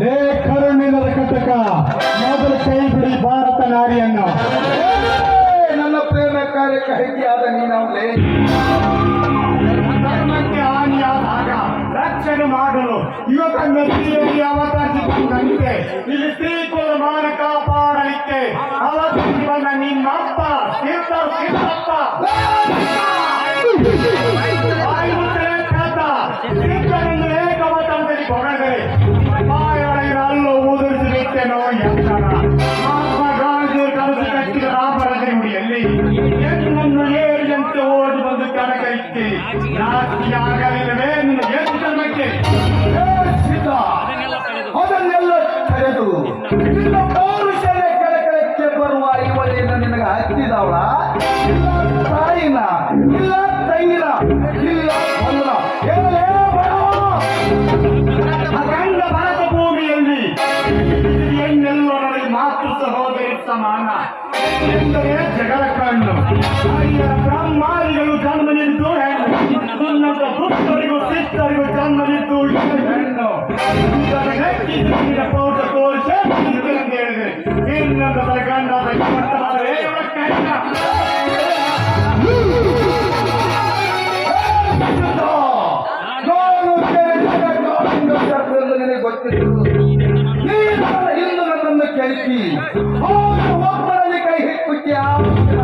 ಲೇ ಕರುಣಿಲ್ಲದ ಕಟಕ ಮೊದಲು ಕೈ ಬಿಡಿ ಭಾರತ ನಾರಿಯನ್ನು ನನ್ನ ಪ್ರೇಮ ಕಾರ್ಯಕ್ಕೆ ಹೆಜ್ಜೆಯಾದ ನೀನವಲೇ ಧರ್ಮಕ್ಕೆ ಹಾನಿಯಾದಾಗ ರಕ್ಷಣೆ ಮಾಡಲು ಯುವಕ ಮೆತ್ತಿಯಲ್ಲಿ ಬಂದಂತೆ ಇಲ್ಲಿ ಸ್ತ್ರೀಕುಲ ಮಾನ ಕಾಪಾಡಲಿಕ್ಕೆ ಅವತರಿಸಿ ಬಂದ ನಿನ್ನಪ್ಪ ತೀರ್ಥ ತೀರ್ಥಪ್ಪ ಅದನ್ನೆಲ್ಲ ಕರೆದು ಬರುವ ನಿನಗೆ ಇಲ್ಲ ಇಲ್ಲ ಇಲ್ಲ ಮಾತೃ ಸಹೋದರಿ ಸಮಾನ. ಎಂದರೆ ಜಗಳ ಕಣ್ಣು ದುಷ್ಟರಿಗೂ ಶಿಷ್ಟರಿಗೂ ಜನ್ಮ ನಿಂತು ಹೆಣ್ಣು ಇದನ್ನು ನೆಕ್ಕಿದ್ದು ನಿನ್ನ ಪೌಟ ತೋರಿಸಿ ಇದನ್ನು ಹೇಳಿದೆ ಇನ್ನೊಂದು ಗಂಡ ಭಗವಂತನಾದರೆ ಇವಳ ಕೈನ ಸಿದ್ಧ, ನಾನು ಕೇಳಿದ ಕಾಡಿಂದ ಶಬ್ದವೆಂದು ನಿನಗೆ ಗೊತ್ತಿತ್ತು ನೀನು ಇಂದು ನನ್ನನ್ನು ಕೆಳಕಿ ಅವನು ಒಬ್ಬರಲ್ಲಿ ಕೈ ಹಿಕ್ಕುತ್ತಿ ಆಗುತ್ತಿಲ್ಲ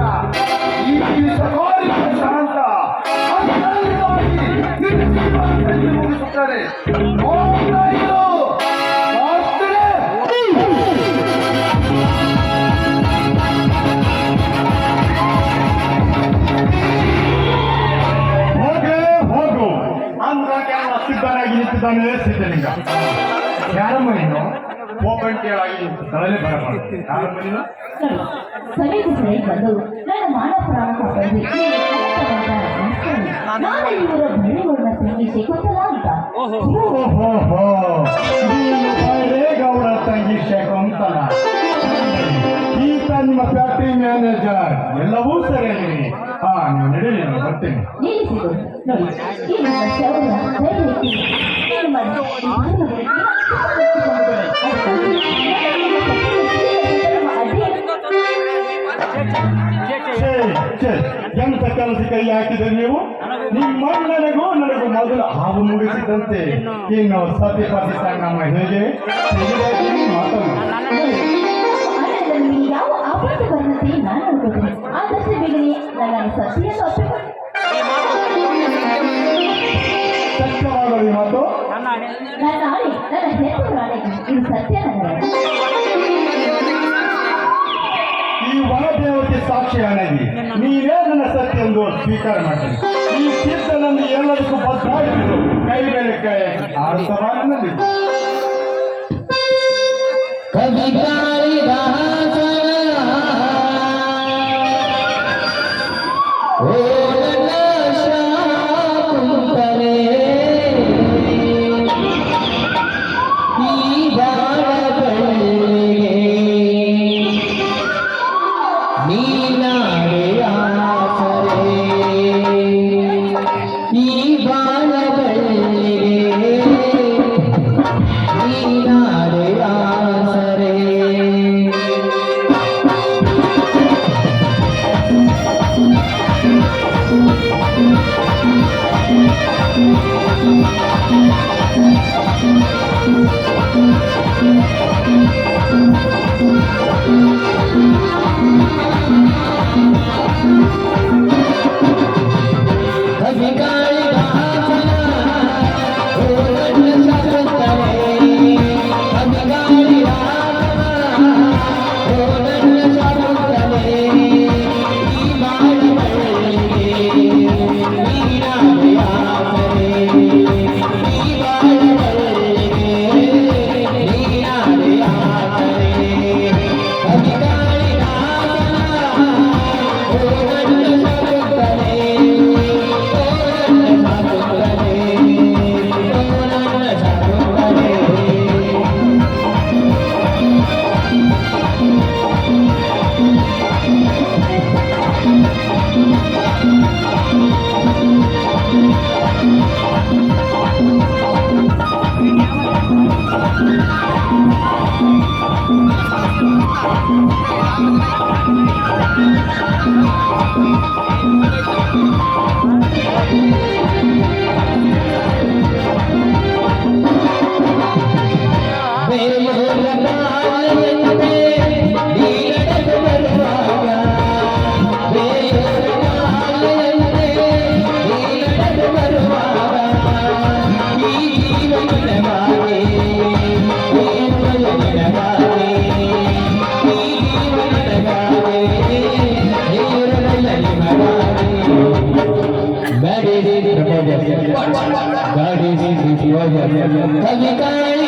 ನಿಂತಿದ್ದಾನೆ ಸಿದ್ಧಲಿಂಗ. ಯಾರಮ್ಮ ನೀನು ಒಬ್ಬಂಟಿಯಾಗಿ ನಿಂತಿದ್ದಾನೆ ಬರಬಾರದು. ಯಾರಮ್ಮ ನೀನು ಸರಿದು ಸರಿ ಬಂದು ನನ್ನ ಪ್ರಾಣ ಕಾಪಾಡಿ ನಾನು ಇವರ ಓಹೋ. ಗೌಡ ತಂಗಿ ಶಕುಂತಲ ಈತ ನಿಮ್ಮ ಫ್ಯಾಕ್ಟರಿ ಮ್ಯಾನೇಜರ್. ಎಲ್ಲವೂ ಸರಿಯಾಗಿದೆ ಹಾ ನೀವು ನಡೀಲಿ ನಾನು ಬರ್ತೀನಿ. ನೋಡಿ ಈ ನಿಮ್ಮ ಎಂತ ಕೆಲಸ ಕೈ ಹಾಕಿದ್ರೆ ನೀವು ನಿಮ್ಮಣ್ಣನಿಗೂ ನನಗೂ ಮೊದಲು ಹಾವು ಮುಗಿಸಿದಂತೆ ಇನ್ನು ಸತಿ ಪತಿ ಸಂಗಮ ಹೇಗೆ ಯಾವ ನನ್ನ ಆಣೆ ನನ್ನ ಹೆಸರು ಆಣೆಗೆ ಇದು ಸತ್ಯ ನನ್ನ ಈ ವನದೇವತೆ ಸಾಕ್ಷಿ ಅಣಗಿ ನೀವೇ ನನ್ನ ಸತ್ಯ ಎಂದು ಸ್ವೀಕಾರ ಮಾಡ್ತೀನಿ ಈ ಸಿದ್ಧನನ್ನು ಎಲ್ಲದಕ್ಕೂ ಬದ್ಧಾಗಿದ್ದು ಕೈ ಮೇಲೆ ಕೈ ಆಡ್ತವಾ ನನ್ನಲ್ಲಿ ಈ गड़ी शिवाजी कवि कई